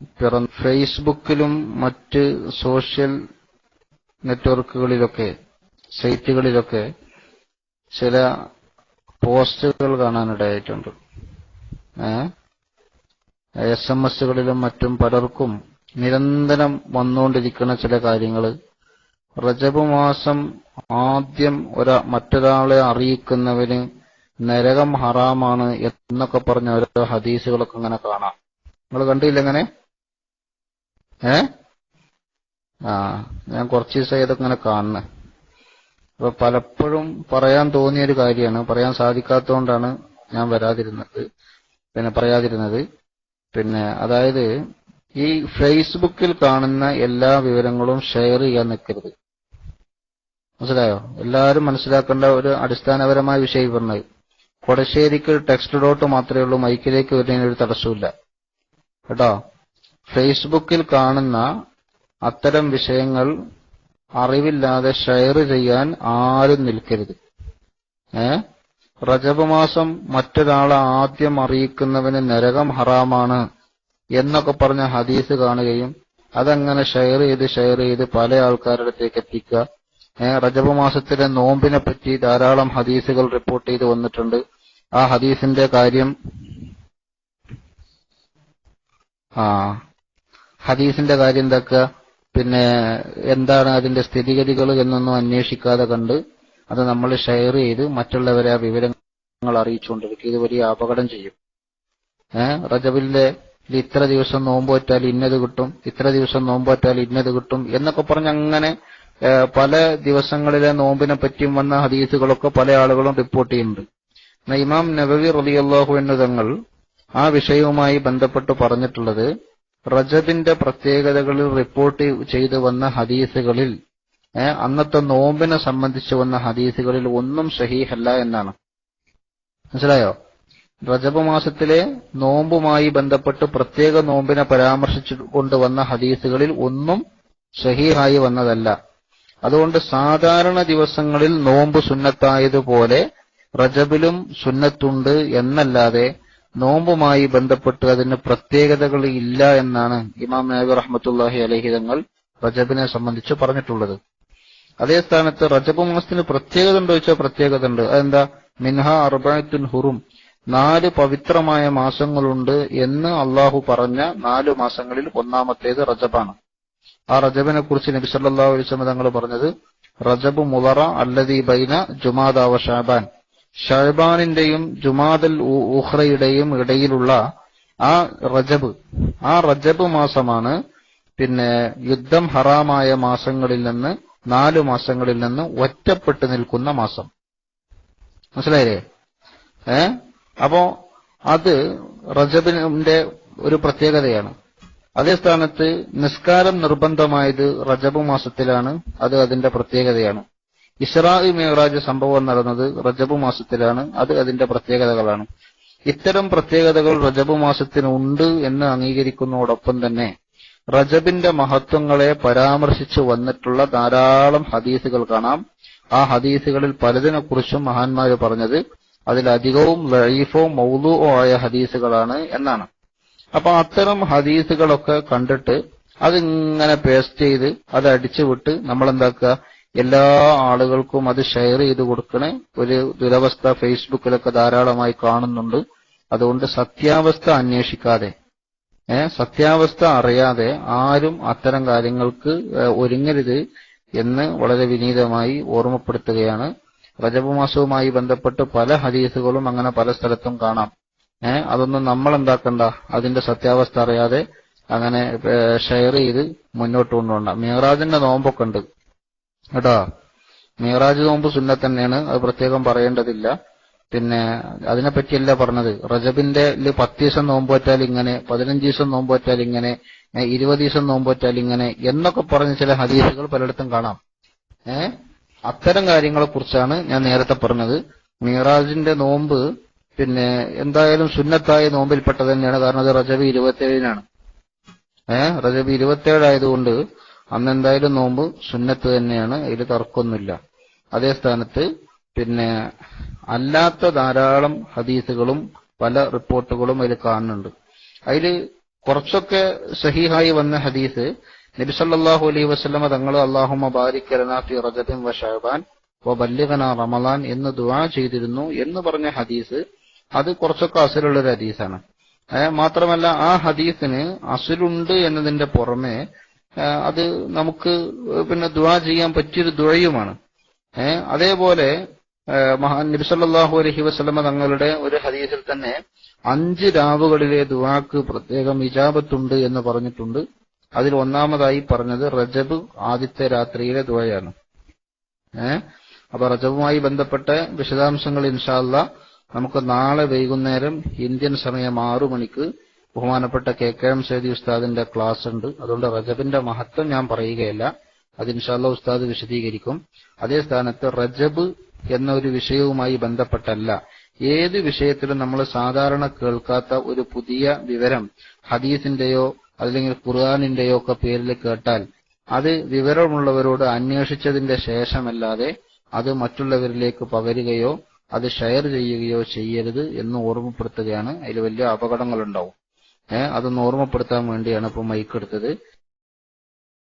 പിറ ഫേസ്ബുക്കിലും മറ്റ് സോഷ്യൽ നെറ്റ്വർക്കുകളിലൊക്കെ സൈറ്റുകളിലൊക്കെ ചില പോസ്റ്റുകൾ കാണാനിടയായിട്ടുണ്ട്. എസ് എം എസുകളിലും മറ്റും പലർക്കും നിരന്തരം വന്നുകൊണ്ടിരിക്കുന്ന ചില കാര്യങ്ങൾ. റജബ് മാസം ആദ്യം ഒരാ മറ്റൊരാളെ അറിയിക്കുന്നവന് നരകം ഹറാമാണ് എന്നൊക്കെ പറഞ്ഞ ഓരോ ഹദീസുകളൊക്കെ ഇങ്ങനെ കാണാം. നിങ്ങൾ കണ്ടില്ല എങ്ങനെ ഏ? ആ ഞാൻ കുറച്ച് ദിവസമായി ഇതൊക്കെ കാണുന്നത് അപ്പൊ പലപ്പോഴും പറയാൻ തോന്നിയ ഒരു കാര്യമാണ്. പറയാൻ സാധിക്കാത്തതുകൊണ്ടാണ് ഞാൻ വരാതിരുന്നത്. പിന്നെ പറയാതിരുന്നത്. പിന്നെ അതായത് ഈ ഫേസ്ബുക്കിൽ കാണുന്ന എല്ലാ വിവരങ്ങളും ഷെയർ ചെയ്യാൻ നിൽക്കരുത് മനസ്സിലായോ? എല്ലാവരും മനസ്സിലാക്കേണ്ട ഒരു അടിസ്ഥാനപരമായ വിഷയം പറഞ്ഞത് കൊടശ്ശേരിക്ക് ടെക്സ്റ്റ് ഡോട്ട് മാത്രമേ ഉള്ളൂ. മൈക്കിലേക്ക് വരുന്നതിന് ഒരു തടസ്സമില്ല കേട്ടോ? ഫേസ്ബുക്കിൽ കാണുന്ന അത്തരം വിഷയങ്ങൾ അറിവില്ലാതെ ഷെയർ ചെയ്യാൻ ആരും നിൽക്കരുത്. ഏ? റജബ് മാസം മറ്റൊരാളെ ആദ്യം അറിയിക്കുന്നവന് നരകം ഹറാമാണ് എന്നൊക്കെ പറഞ്ഞ ഹദീസ് കാണുകയും അതങ്ങനെ ഷെയർ ചെയ്ത് ഷെയർ ചെയ്ത് പല ആൾക്കാരുടെ അടുത്തേക്ക് എത്തിക്കുക. റജബ് മാസത്തിലെ നോമ്പിനെ പറ്റി ധാരാളം ഹദീസുകൾ റിപ്പോർട്ട് ചെയ്ത് വന്നിട്ടുണ്ട്. ആ ഹദീസിന്റെ കാര്യം ആ ഹദീസിന്റെ കാര്യം എന്തൊക്കെ പിന്നെ എന്താണ് അതിന്റെ സ്ഥിതിഗതികൾ എന്നൊന്നും അന്വേഷിക്കാതെ കണ്ട് അത് നമ്മൾ ഷെയർ ചെയ്ത് മറ്റുള്ളവരെ ആ വിവരങ്ങൾ അറിയിച്ചുകൊണ്ടിരിക്കും ഇത് വലിയ അപകടം ചെയ്യും. ഏഹ് റജബിലെ ഇത്ര ദിവസം നോമ്പോറ്റാൽ ഇന്നത് കിട്ടും ഇത്ര ദിവസം നോമ്പോറ്റാൽ ഇന്നത് കിട്ടും എന്നൊക്കെ പറഞ്ഞ് അങ്ങനെ പല ദിവസങ്ങളിലെ നോമ്പിനെ പറ്റിയും വന്ന ഹദീസുകളൊക്കെ പല ആളുകളും റിപ്പോർട്ട് ചെയ്യുന്നുണ്ട്. ഇമാം നബവി റലിയല്ലാഹു എന്നതങ്ങൾ ആ വിഷയവുമായി ബന്ധപ്പെട്ട് പറഞ്ഞിട്ടുള്ളത് റജബിന്റെ പ്രത്യേകതകളിൽ റിപ്പോർട്ട് ചെയ്തു വന്ന ഹദീസുകളിൽ അന്നത്തെ നോമ്പിനെ സംബന്ധിച്ച് വന്ന ഹദീസുകളിൽ ഒന്നും ഷഹീഹല്ല എന്നാണ്. മനസ്സിലായോ? റജബ് മാസത്തിലെ നോമ്പുമായി ബന്ധപ്പെട്ട് പ്രത്യേക നോമ്പിനെ പരാമർശിച്ചു കൊണ്ടുവന്ന ഹദീസുകളിൽ ഒന്നും ഷഹീഹായി വന്നതല്ല. അതുകൊണ്ട് സാധാരണ ദിവസങ്ങളിൽ നോമ്പ് സുന്നത്തായതുപോലെ റജബിലും സുന്നത്തുണ്ട് എന്നല്ലാതെ നോമ്പുമായി ബന്ധപ്പെട്ട് അതിന് പ്രത്യേകതകൾ ഇല്ല എന്നാണ് ഇമാം നബി റഹ്മത്തുല്ലാഹി അലഹി തങ്ങൾ റജബിനെ സംബന്ധിച്ച് പറഞ്ഞിട്ടുള്ളത്. അതേ സ്ഥാനത്ത് റജബ് മാസത്തിന് പ്രത്യേകത ഉണ്ടോ ചോദിച്ചാൽ പ്രത്യേകത ഉണ്ട്. അതെന്താ? മിൻഹ അർബായത്തുൻ ഹുറും. നാല് പവിത്രമായ മാസങ്ങളുണ്ട് എന്ന് അള്ളാഹു പറഞ്ഞ നാല് മാസങ്ങളിൽ ഒന്നാമത്തേത് റജബാണ്. ആ റജബിനെ കുറിച്ച് നബി സല്ലല്ലാഹു അലൈഹി തങ്ങൾ പറഞ്ഞത് റജബ് മുതറ അല്ലദീ ബൈന ജുമാദാവ ഷാബാൻ. ഷഹബാനിന്റെയും ജുമാദൽ ഉഹ്റയുടെയും ഇടയിലുള്ള ആ റജബ് ആ റജബ് മാസമാണ് പിന്നെ യുദ്ധം ഹറാമായ മാസങ്ങളിൽ നിന്ന് നാലു മാസങ്ങളിൽ നിന്ന് ഒറ്റപ്പെട്ടു നിൽക്കുന്ന മാസം. മനസ്സിലായില്ലേ? ഏ? അപ്പോ അത് റജബിന്റെ ഒരു പ്രത്യേകതയാണ്. അതേ സ്ഥാനത്ത് നിസ്കാരം നിർബന്ധമായത് റജബ് മാസത്തിലാണ്. അത് അതിന്റെ പ്രത്യേകതയാണ്. ഇസ്രാ മേറാജ് സംഭവം നടന്നത് റജബ് മാസത്തിലാണ്. അത് അതിന്റെ പ്രത്യേകതകളാണ്. ഇത്തരം പ്രത്യേകതകൾ റജബ് മാസത്തിനുണ്ട് എന്ന് അംഗീകരിക്കുന്നതോടൊപ്പം തന്നെ റജബിന്റെ മഹത്വങ്ങളെ പരാമർശിച്ചു വന്നിട്ടുള്ള ധാരാളം ഹദീസുകൾ കാണാം. ആ ഹദീസുകളിൽ പലതിനെക്കുറിച്ചും മഹാന്മാര് പറഞ്ഞത് അതിലധികവും ലൈഫോ മൗലുവോ ആയ ഹദീസുകളാണ് എന്നാണ്. അപ്പൊ അത്തരം ഹദീസുകളൊക്കെ കണ്ടിട്ട് അതിങ്ങനെ പേസ്റ്റ് ചെയ്ത് അത് അടിച്ചുവിട്ട് നമ്മൾ എന്താക്കുക എല്ലാ ആളുകൾക്കും അത് ഷെയർ ചെയ്ത് കൊടുക്കണേ. ഒരു ദുരവസ്ഥ ഫേസ്ബുക്കിലൊക്കെ ധാരാളമായി കാണുന്നുണ്ട്. അതുകൊണ്ട് സത്യാവസ്ഥ അന്വേഷിക്കാതെ സത്യാവസ്ഥ അറിയാതെ ആരും അത്തരം കാര്യങ്ങൾക്ക് ഒരുങ്ങരുത് എന്ന് വളരെ വിനീതമായി ഓർമ്മപ്പെടുത്തുകയാണ്. റജബ് മാസവുമായി ബന്ധപ്പെട്ട് പല ഹദീസുകളും അങ്ങനെ പല സ്ഥലത്തും കാണാം. ഏഹ് അതൊന്നും നമ്മൾ എന്താക്കണ്ട അതിന്റെ സത്യാവസ്ഥ അറിയാതെ അങ്ങനെ ഷെയർ ചെയ്ത് മുന്നോട്ട് കൊണ്ടുപോകണ്ട മീറാജിന്റെ നോമ്പൊക്കെ ഉണ്ട്. കേട്ടോ? മീറാജ് നോമ്പ് സുന്നത്ത് തന്നെയാണ്. അത് പ്രത്യേകം പറയേണ്ടതില്ല. പിന്നെ അതിനെപ്പറ്റിയല്ല പറഞ്ഞത്. റജബിന്റെ പത്ത് ദിവസം നോമ്പ് പറ്റാൽ ഇങ്ങനെ പതിനഞ്ച് ദിവസം നോമ്പ് പറ്റാൽ ഇങ്ങനെ ഇരുപത് ദിവസം നോമ്പ് പറ്റാൽ ഇങ്ങനെ എന്നൊക്കെ പറഞ്ഞ ചില ഹദീസുകൾ പലയിടത്തും കാണാം. ഏ? അത്തരം കാര്യങ്ങളെ കുറിച്ചാണ് ഞാൻ നേരത്തെ പറഞ്ഞത്. മീറാജിന്റെ നോമ്പ് പിന്നെ എന്തായാലും സുന്നത്തായ നോമ്പിൽപ്പെട്ടത് തന്നെയാണ്. കാരണം അത് റജബ് ഇരുപത്തിയേഴിനാണ്. ഏഹ് റജബ് ഇരുപത്തിയേഴായതുകൊണ്ട് അന്ന് എന്തായാലും നോമ്പ് സുന്നത്ത് തന്നെയാണ് അതിൽ തർക്കമൊന്നുമില്ല. അതേ സ്ഥാനത്ത് പിന്നെ അല്ലാത്ത ധാരാളം ഹദീസുകളും പല റിപ്പോർട്ടുകളും അതിൽ കാണുന്നുണ്ട്. അതിൽ കുറച്ചൊക്കെ സഹിഹായി വന്ന ഹദീസ് നബിസല്ലാഹു അലൈഹി വസ്ലമ തങ്ങൾ അള്ളാഹുമ ബാരിക്കലന ഫി റജബിൻ വ വ റമലാൻ എന്ന് ദുആ ചെയ്തിരുന്നു എന്ന് പറഞ്ഞ ഹദീസ് അത് കുറച്ചൊക്കെ അസലുള്ള ഒരു ഹദീസാണ് മാത്രമല്ല ആ ഹദീസിന് അസുലുണ്ട് എന്നതിന്റെ പുറമെ അത് നമുക്ക് പിന്നെ ദുആ ചെയ്യാൻ പറ്റിയൊരു ദുഴയുമാണ്. അതേപോലെ മഹാൻ നബിസല്ലാഹു അലഹി വസ്ലമ തങ്ങളുടെ ഒരു ഹദീസിൽ തന്നെ അഞ്ച് രാവുകളിലെ ദുവാക്ക് പ്രത്യേകം ഇജാബത്തുണ്ട് എന്ന് പറഞ്ഞിട്ടുണ്ട്. അതിൽ ഒന്നാമതായി പറഞ്ഞത് റജബ് ആദ്യത്തെ രാത്രിയിലെ ദുവയാണ് ഏഹ് അപ്പൊ റജബുമായി ബന്ധപ്പെട്ട വിശദാംശങ്ങൾ ഇൻഷാല്ല നമുക്ക് നാളെ വൈകുന്നേരം ഇന്ത്യൻ സമയം ആറു മണിക്ക് ബഹുമാനപ്പെട്ട കെ കെ എം സേദി ഉസ്താദിന്റെ ക്ലാസ് ഉണ്ട്. അതുകൊണ്ട് റജബിന്റെ മഹത്വം ഞാൻ പറയുകയല്ല. അത് ഇൻഷാല്ല ഉസ്താദ് വിശദീകരിക്കും. അതേ സ്ഥാനത്ത് റജബ് എന്ന ഒരു വിഷയവുമായി ബന്ധപ്പെട്ടല്ല. ഏത് വിഷയത്തിലും നമ്മൾ സാധാരണ കേൾക്കാത്ത ഒരു പുതിയ വിവരം ഹദീസിന്റെയോ അല്ലെങ്കിൽ ഖുർആാനിന്റെയോ ഒക്കെ പേരിൽ കേട്ടാൽ അത് വിവരമുള്ളവരോട് അന്വേഷിച്ചതിന്റെ ശേഷമല്ലാതെ അത് മറ്റുള്ളവരിലേക്ക് പകരുകയോ അത് ഷെയർ ചെയ്യുകയോ ചെയ്യരുത് എന്ന് ഓർമ്മപ്പെടുത്തുകയാണ്. അതിൽ വലിയ അപകടങ്ങളുണ്ടാവും. അതൊന്ന് ഓർമ്മപ്പെടുത്താൻ വേണ്ടിയാണ് ഇപ്പൊ മൈക്ക് എടുത്തത്